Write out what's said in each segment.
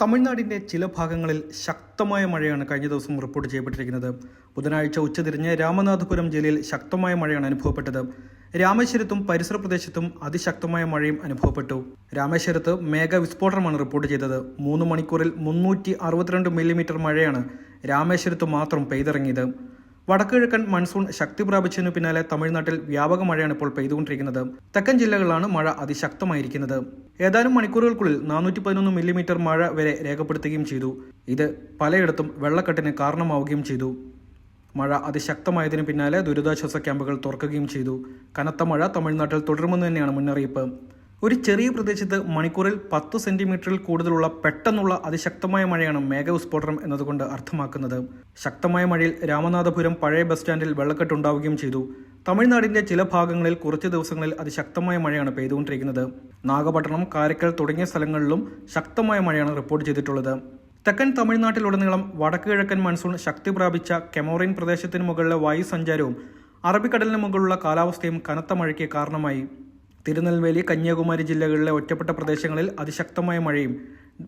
തമിഴ്നാടിന്റെ ചില ഭാഗങ്ങളിൽ ശക്തമായ മഴയാണ് കഴിഞ്ഞ ദിവസം റിപ്പോർട്ട് ചെയ്യപ്പെട്ടിരിക്കുന്നത്. ബുധനാഴ്ച ഉച്ചതിരിഞ്ഞ് രാമനാഥപുരം ജില്ലയിൽ ശക്തമായ മഴയാണ് അനുഭവപ്പെട്ടത്. രാമേശ്വരത്തും പരിസര പ്രദേശത്തും അതിശക്തമായ മഴയും അനുഭവപ്പെട്ടു. രാമേശ്വരത്ത് മേഘ വിസ്ഫോടനമാണ് റിപ്പോർട്ട് ചെയ്തത്. മൂന്ന് മണിക്കൂറിൽ മുന്നൂറ്റി അറുപത്തിരണ്ട് മില്ലിമീറ്റർ മഴയാണ് രാമേശ്വരത്ത് മാത്രം പെയ്തിറങ്ങിയത്. വടക്കുകിഴക്കൻ മൺസൂൺ ശക്തി പ്രാപിച്ചതിനു പിന്നാലെ തമിഴ്നാട്ടിൽ വ്യാപക മഴയാണ് ഇപ്പോൾ പെയ്തുകൊണ്ടിരിക്കുന്നത്. തെക്കൻ ജില്ലകളിലാണ് മഴ അതിശക്തമായിരിക്കുന്നത്. ഏതാനും മണിക്കൂറുകൾക്കുള്ളിൽ നാനൂറ്റി പതിനൊന്ന് മില്ലിമീറ്റർ മഴ വരെ രേഖപ്പെടുത്തുകയും ചെയ്തു. ഇത് പലയിടത്തും വെള്ളക്കെട്ടിന് കാരണമാവുകയും ചെയ്തു. മഴ അതിശക്തമായതിനു പിന്നാലെ ദുരിതാശ്വാസ ക്യാമ്പുകൾ തുറക്കുകയും ചെയ്തു. കനത്ത മഴ തമിഴ്നാട്ടിൽ തുടരുമെന്ന് തന്നെയാണ് മുന്നറിയിപ്പ്. ഒരു ചെറിയ പ്രദേശത്ത് മണിക്കൂറിൽ പത്ത് സെന്റിമീറ്ററിൽ കൂടുതലുള്ള പെട്ടെന്നുള്ള അതിശക്തമായ മഴയാണ് മേഘവിസ്ഫോടനം എന്നതുകൊണ്ട് അർത്ഥമാക്കുന്നത്. ശക്തമായ മഴയിൽ രാമനാഥപുരം പഴയ ബസ് സ്റ്റാൻഡിൽ വെള്ളക്കെട്ടുണ്ടാവുകയും ചെയ്തു. തമിഴ്നാടിന്റെ ചില ഭാഗങ്ങളിൽ കുറച്ച് ദിവസങ്ങളിൽ അതിശക്തമായ മഴയാണ് പെയ്തുകൊണ്ടിരിക്കുന്നത്. നാഗപട്ടണം കാരക്കൽ തുടങ്ങിയ സ്ഥലങ്ങളിലും ശക്തമായ മഴയാണ് റിപ്പോർട്ട് ചെയ്തിട്ടുള്ളത്. തെക്കൻ തമിഴ്നാട്ടിലുടനീളം വടക്ക് കിഴക്കൻ മൺസൂൺ ശക്തി പ്രാപിച്ച കെമോറിൻ പ്രദേശത്തിന് മുകളിലെ വായു സഞ്ചാരവും അറബിക്കടലിന് മുകളിലുള്ള കാലാവസ്ഥയും കനത്ത മഴയ്ക്ക് കാരണമായി. തിരുനെൽവേലി കന്യാകുമാരി ജില്ലകളിലെ ഒറ്റപ്പെട്ട പ്രദേശങ്ങളിൽ അതിശക്തമായ മഴയും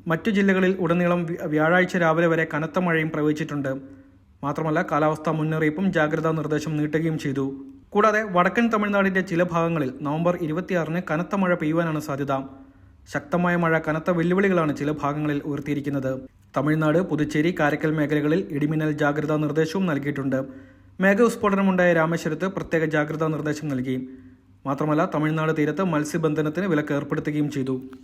മറ്റു ജില്ലകളിൽ ഉടനീളം വ്യ- വ്യാഴാഴ്ച രാവിലെ വരെ കനത്ത മഴയും പ്രവഹിച്ചിട്ടുണ്ട്. മാത്രമല്ല കാലാവസ്ഥാ മുന്നറിയിപ്പും ജാഗ്രതാ നിർദ്ദേശം നീട്ടുകയും ചെയ്തു. കൂടാതെ വടക്കൻ തമിഴ്നാടിന്റെ ചില ഭാഗങ്ങളിൽ നവംബർ ഇരുപത്തിയാറിന് കനത്ത മഴ പെയ്യുവാനാണ് സാധ്യത. ശക്തമായ മഴ കനത്ത വെല്ലുവിളികളാണ് ചില ഭാഗങ്ങളിൽ ഉയർത്തിയിരിക്കുന്നത്. തമിഴ്നാട് പുതുച്ചേരി കാരക്കൽ മേഖലകളിൽ ഇടിമിന്നൽ ജാഗ്രതാ നിർദ്ദേശവും നൽകിയിട്ടുണ്ട്. മേഘവിസ്ഫോടനമുണ്ടായ രാമേശ്വരത്ത് പ്രത്യേക ജാഗ്രതാ നിർദ്ദേശം നൽകി. മാത്രമല്ല തമിഴ്നാട് തീരത്ത് മത്സ്യബന്ധനത്തിന് വിലക്ക് ഏർപ്പെടുത്തുകയും ചെയ്തു